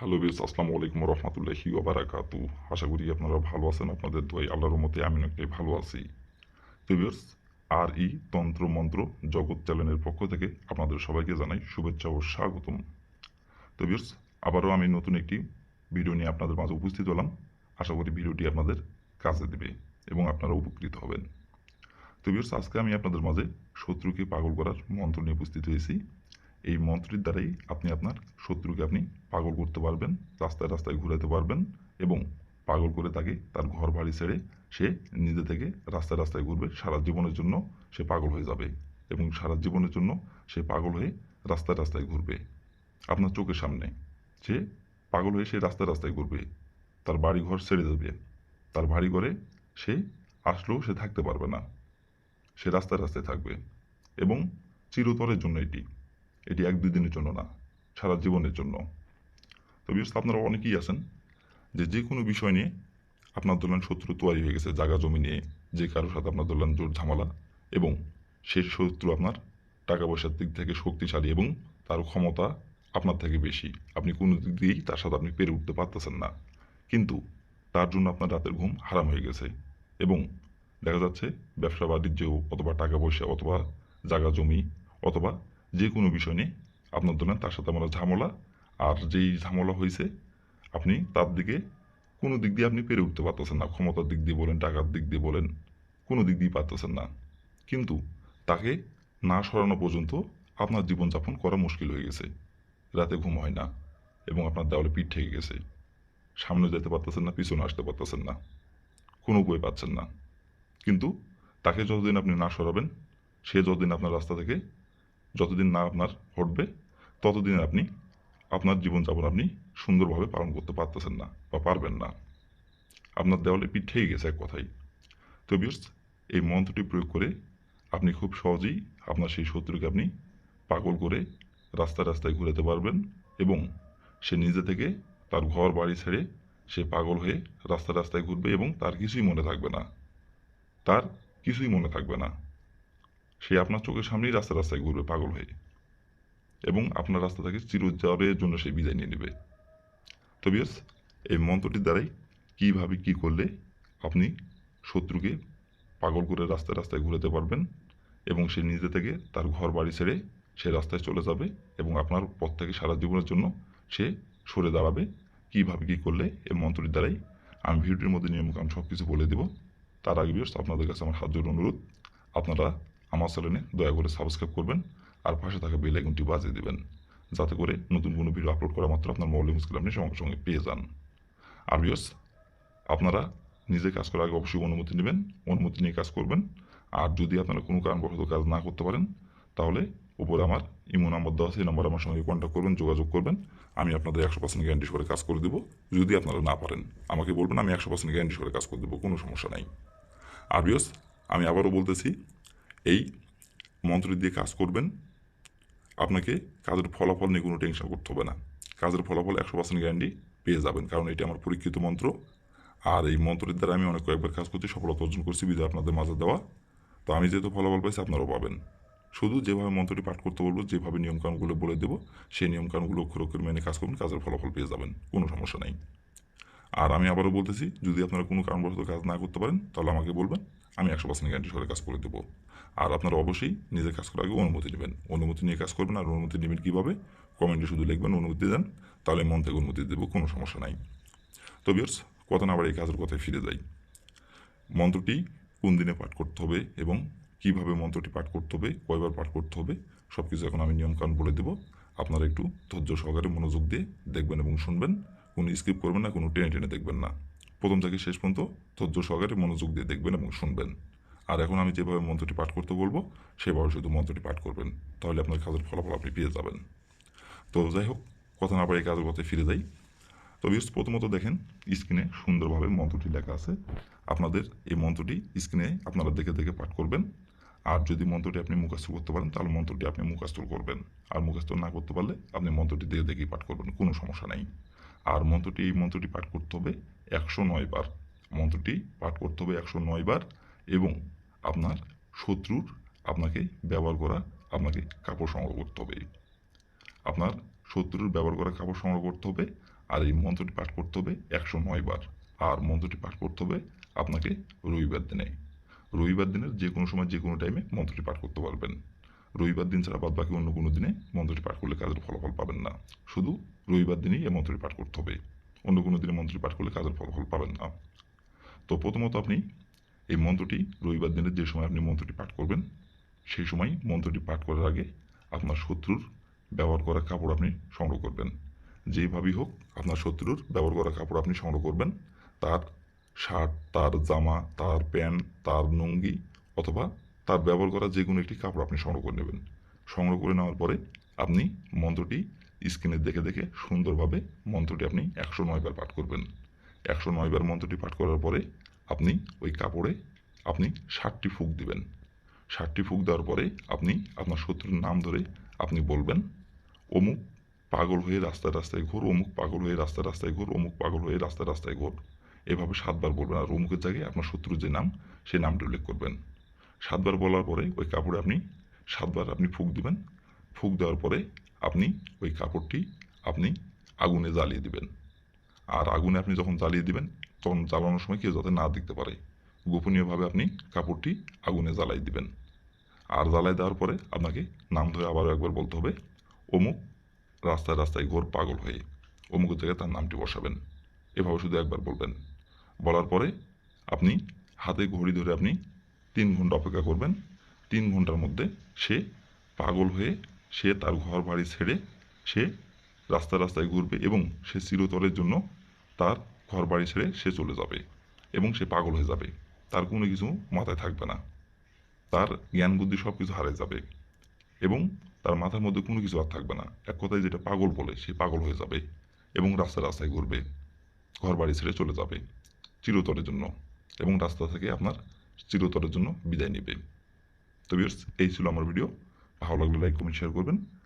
Hello বিস আসসালামু আলাইকুম রহমতুল্লাহি ওবারাকাতু আশা করি আপনারা ভালো আছেন, আপনাদের দোয়াই আল্লাহর মতে আমি অনেকটাই ভালো আছি। প্রিভিয়ার্স আর ই তন্ত্র মন্ত্র জগৎ চ্যানেলের পক্ষ থেকে আপনাদের সবাইকে জানাই শুভেচ্ছা ও স্বাগতম। প্রিভিয়ার্স আবারও আমি নতুন একটি ভিডিও নিয়ে আপনাদের মাঝে উপস্থিত হলাম। আশা করি ভিডিওটি আপনাদের কাজে দেবে এবং আপনারা উপকৃত হবেন। প্রিভিয়ার্স আজকে আমি আপনাদের মাঝে শত্রুকে পাগল করার মন্ত্র নিয়ে উপস্থিত হয়েছি। এই মন্ত্রের দ্বারাই আপনি আপনার শত্রুকে আপনি পাগল করতে পারবেন, রাস্তায় রাস্তায় ঘুরাতে পারবেন এবং পাগল করে তাকে তার ঘর বাড়ি ছেড়ে সে নিজে থেকে রাস্তায় রাস্তায় ঘুরবে। সারা জীবনের জন্য সে পাগল হয়ে যাবে এবং সারা জীবনের জন্য সে পাগল হয়ে রাস্তায় রাস্তায় ঘুরবে। আপনার চোখের সামনে সে পাগল হয়ে সে রাস্তায় রাস্তায় ঘুরবে। তার বাড়ি ঘর ছেড়ে দেবে। তার বাড়ি ঘরে সে আসলেও সে থাকতে পারবে না। সে রাস্তায় রাস্তায় থাকবে এবং চিরতরের জন্য এটি। এটি এক দুই দিনের জন্য না, সারা জীবনের জন্য। তো আপনারা অনেকেই আছেন যে যে কোনো বিষয় নিয়ে আপনার ধরলেন শত্রু তৈরি হয়ে গেছে, জায়গা জমি নিয়ে, যে কারোর সাথে আপনার ধরলেন জোর ঝামেলা, এবং সেই শত্রু আপনার টাকা পয়সার দিক থেকে শক্তিশালী এবং তার ক্ষমতা আপনার থেকে বেশি। আপনি কোনো দিক দিয়েই তার সাথে আপনি পেরে উঠতে পারতেছেন না। কিন্তু তার জন্য আপনার রাতের ঘুম হারাম হয়ে গেছে এবং দেখা যাচ্ছে ব্যবসা বাণিজ্য অথবা টাকা পয়সা অথবা জায়গা জমি অথবা যে কোনো বিষয় নিয়ে আপনার ধরেন তার সাথে আমার ঝামেলা, আর যেই ঝামেলা হয়েছে, আপনি তার দিকে কোনো দিক দিয়ে আপনি পেরে উঠতে পারতেছেন না। ক্ষমতার দিক দিয়ে বলেন, টাকার দিক দিয়ে বলেন, কোনো দিক দিয়ে পারতেছেন না। কিন্তু তাকে না সরানো পর্যন্ত আপনার জীবনযাপন করা মুশকিল হয়ে গেছে। রাতে ঘুম হয় না এবং আপনার দেওয়ালে পিঠ ঠেকে গেছে। সামনে যেতে পারতেছেন না, পিছনে আসতে পারতেছেন না। কোনো বই পাচ্ছেন না। কিন্তু তাকে যতদিন আপনি না সরাবেন, সে যতদিন আপনার রাস্তা থেকে যতদিন না আপনার হটবে ততদিন আপনি, আপনার জীবনযাপন আপনি সুন্দরভাবে পালন করতে পারতেছেন না বা পারবেন না। আপনার দেওয়ালে পিঠ ঠেকে গেছে এক কথাই। তো বিয়ার্স এই মন্ত্রটি প্রয়োগ করে আপনি খুব সহজেই আপনার সেই শত্রুকে আপনি পাগল করে রাস্তায় রাস্তায় ঘুরাতে পারবেন এবং সে নিজে থেকে তার ঘর বাড়ি ছেড়ে সে পাগল হয়ে রাস্তায় রাস্তায় ঘুরবে এবং তার কিছুই মনে থাকবে না। তার কিছুই মনে থাকবে না। সে আপনার চোখের সামনেই রাস্তা রাস্তায় ঘুরবে, পাগল হয়ে। এবং আপনার রাস্তা থেকে চিরজ্জরের জন্য সে বিদায় নিয়ে নেবে। তো বিয়াস এই মন্ত্রটির দ্বারাই কীভাবে কী করলে আপনি শত্রুকে পাগল করে রাস্তায় রাস্তায় ঘুরাতে পারবেন এবং সে নিজে থেকে তার ঘর বাড়ি ছেড়ে সে রাস্তায় চলে যাবে এবং আপনার পথ থেকে সারা জীবনের জন্য সে সরে দাঁড়াবে? কীভাবে কী করলে এই মন্ত্রটির দ্বারাই? আমি ভিডিওটির মধ্যে নিয়মকানুন সব কিছু বলে দেব। তার আগে বিয়ার্স আপনাদের কাছে আমার হাত জোর অনুরোধ, আপনারা আমার চ্যানেলে দয়া করে সাবস্ক্রাইব করবেন আর পাশে থাকা বেল আইকনটি বাজিয়ে দেবেন, যাতে করে নতুন কোনো ভিডিও আপলোড করা মাত্র আপনার মোবাইল মুশকিল আপনি সঙ্গে সঙ্গে পেয়ে যান। আর বিয়স আপনারা নিজে কাজ করার আগে অবশ্যই অনুমতি নেবেন, অনুমতি নিয়ে কাজ করবেন। আর যদি আপনারা কোনো কারণবশত কাজ না করতে পারেন, তাহলে উপরে আমার ইমো নাম্বার দেওয়া আছে, এই নাম্বার আমার সঙ্গে কন্ট্যাক্ট করবেন, যোগাযোগ করবেন। আমি আপনাদের একশো পার্সেন্ট গ্যারান্টি করে কাজ করে দেবো, যদি আপনারা না পারেন। আমাকে বলবেন, আমি একশো পার্সেন্ট গ্যারান্টি করে কাজ করে দেবো, কোনো সমস্যা নাই। আর বিয়স আমি আবারও বলতেছি এই মন্ত্র দিয়ে কাজ করবেন, আপনাকে কাজের ফলাফল নিয়ে কোনো টেনশন করতে হবে না। কাজের ফলাফল একশো পার্সেন্ট গ্যারান্টি পেয়ে যাবেন, কারণ এটি আমার পরীক্ষিত মন্ত্র। আর এই মন্ত্রের দ্বারা আমি অনেক কয়েকবার কাজ করছি, সফলতা অর্জন করছি বিধে আপনাদের মাঝে দেওয়া। তো আমি যেহেতু ফলাফল পাইছি, আপনারাও পাবেন। শুধু যেভাবে মন্ত্রটি পাঠ করতে বলব, যেভাবে নিয়মকানুনগুলো বলে দেবো, সেই নিয়মকানুনগুলো অক্ষর অক্ষর মেনে কাজ করবেন কাজের ফলাফল পেয়ে যাবেন, কোনো সমস্যা নেই। আর আমি আবারও বলতেছি, যদি আপনারা কোনো কারণবশত কাজ না করতে পারেন, তাহলে আমাকে বলবেন, আমি একশো পার্সেন্ট গ্যারান্টি সরে কাজ করে দেবো। আর আপনারা অবশ্যই নিজের কাজ করার আগে অনুমতি নেবেন। অনুমতি নিয়ে কাজ করবেন, আর অনুমতি নেবেন কীভাবে? কমেন্টে শুধু লিখবেন, অনুমতি দেন, তাহলে মন থেকে অনুমতি দেবো, কোনো সমস্যা নাই। তো বিয়ার্স কথা না আবার এই কাজের কথায় ফিরে যাই। মন্ত্রটি কোন দিনে পাঠ করতে হবে এবং কীভাবে মন্ত্রটি পাঠ করতে হবে, কয়বার পাঠ করতে হবে সব কিছু এখন আমি নিয়মকানুন বলে দেবো। আপনারা একটু ধৈর্য সহকারে মনোযোগ দিয়ে দেখবেন এবং শুনবেন। কোনো স্কিপ করবেন না, কোনো টেনে টেনে দেখবেন না। প্রথম থেকে শেষ পর্যন্ত ধৈর্য সহকারে মনোযোগ দিয়ে দেখবেন এবং শুনবেন। আর এখন আমি যেভাবে মন্ত্রটি পাঠ করতে বলব, সেভাবে শুধু মন্ত্রটি পাঠ করবেন, তাহলে আপনার কাজের ফলাফল আপনি পেয়ে যাবেন। তো যাই হোক, কথা না পারে কাজের কথায় ফিরে যাই। তো বিশেষ প্রথমত দেখেন, স্ক্রিনে সুন্দরভাবে মন্ত্রটি লেখা আছে। আপনাদের এই মন্ত্রটি স্ক্রিনে আপনারা দেখে দেখে পাঠ করবেন। আর যদি মন্ত্রটি আপনি মুখস্থ করতে পারেন, তাহলে মন্ত্রটি আপনি মুখস্থ করবেন। আর মুখস্থ না করতে পারলে আপনি মন্ত্রটি দেখে দেখেই পাঠ করবেন, কোনো সমস্যা নেই। আর মন্ত্রটি, এই মন্ত্রটি পাঠ করতে হবে একশো নয় বার। মন্ত্রটি পাঠ করতে হবে একশো নয় বার এবং আপনার শত্রুর আপনাকে ব্যবহার করা, আপনাকে কাপড় সংগ্রহ করতে হবে। আপনার শত্রুর ব্যবহার করা, কাপড় সংগ্রহ করতে হবে আর এই মন্ত্রটি পাঠ করতে হবে একশো নয় বার। আর মন্ত্রটি পাঠ করতে হবে আপনাকে রবিবার দিনে। রবিবার দিনের যে কোনো সময়, যে কোনো টাইমে মন্ত্রটি পাঠ করতে পারবেন। রবিবার দিন ছাড়া বাদ বাকি অন্য কোনো দিনে মন্ত্রটি পাঠ করলে কাজের ফলাফল পাবেন না। শুধু রবিবার দিনেই এই মন্ত্রটি পাঠ করতে হবে। অন্য কোনো দিনে মন্ত্রটি পাঠ করলে কাজের ফলাফল পাবেন না। তো প্রথমত আপনি এই মন্ত্রটি রবিবার দিনের যে সময় আপনি মন্ত্রটি পাঠ করবেন, সেই সময় মন্ত্রটি পাঠ করার আগে আপনার শত্রুর ব্যবহার করা কাপড় আপনি সংগ্রহ করবেন। যেইভাবেই হোক আপনার শত্রুর ব্যবহার করা কাপড় আপনি সংগ্রহ করবেন। তার শার্ট, তার জামা, তার প্যান্ট, তার লুঙ্গি অথবা তার ব্যবহার করা যে কোনো একটি কাপড় আপনি সংগ্রহ করে নেবেন। সংগ্রহ করে নেওয়ার পরে আপনি মন্ত্রটি স্ক্রিনে দেখে দেখে সুন্দরভাবে মন্ত্রটি আপনি একশো নয়বার পাঠ করবেন। একশো নয়বার মন্ত্রটি পাঠ করার পরে আপনি ওই কাপড়ে আপনি ষাটটি ফুক দিবেন। ষাটটি ফুক দেওয়ার পরে আপনি আপনার শত্রুর নাম ধরে আপনি বলবেন, অমুক পাগল হয়ে রাস্তায় রাস্তায় ঘোর, অমুক পাগল হয়ে রাস্তায় রাস্তায় ঘোর, অমুক পাগল হয়ে রাস্তায় রাস্তায় ঘোর। এভাবে সাতবার বলবেন আর অমুকের জায়গায় আপনার শত্রুর যে নাম সেই নামটি উল্লেখ করবেন। সাতবার বলার পরে ওই কাপড়ে আপনি সাতবার আপনি ফুক দিবেন। ফুক দেওয়ার পরে আপনি ওই কাপড়টি আপনি আগুনে জ্বালিয়ে দিবেন। আর আগুনে আপনি যখন জ্বালিয়ে দিবেন, তখন জ্বালানোর সময় কেউ যাতে না দেখতে পারে। গোপনীয়ভাবে আপনি কাপড়টি আগুনে জ্বালাই দিবেন। আর জ্বালাই দেওয়ার পরে আপনাকে নাম ধরে আবারও একবার বলতে হবে, অমুক রাস্তায় রাস্তায় ঘোর পাগল হয়ে অমুকের জায়গায় তার নামটি বসাবেন। এভাবে শুধু একবার বলবেন। বলার পরে আপনি হাতে ঘড়ি ধরে আপনি তিন ঘণ্টা অপেক্ষা করবেন। তিন ঘণ্টার মধ্যে সে পাগল হয়ে সে তার ঘর বাড়ি ছেড়ে সে রাস্তা রাস্তায় ঘুরবে এবং সে চিরতরের জন্য তার ঘর বাড়ি ছেড়ে সে চলে যাবে এবং সে পাগল হয়ে যাবে। তার কোনো কিছু মাথায় থাকবে না। তার জ্ঞান বুদ্ধি সব কিছু হারে যাবে এবং তার মাথার মধ্যে কোনো কিছু আর থাকবে না। এক কথায় যেটা পাগল বলে সে পাগল হয়ে যাবে এবং রাস্তায় রাস্তায় ঘুরবে, ঘর বাড়ি ছেড়ে চলে যাবে চিরতরের জন্য এবং রাস্তা থেকে আপনার চিরতরের জন্য বিদায় নেবে তো ভিউয়ার্স এই ছিল আমার ভিডিও ভালো লাগলে লাইক কমেন্ট শেয়ার করবেন।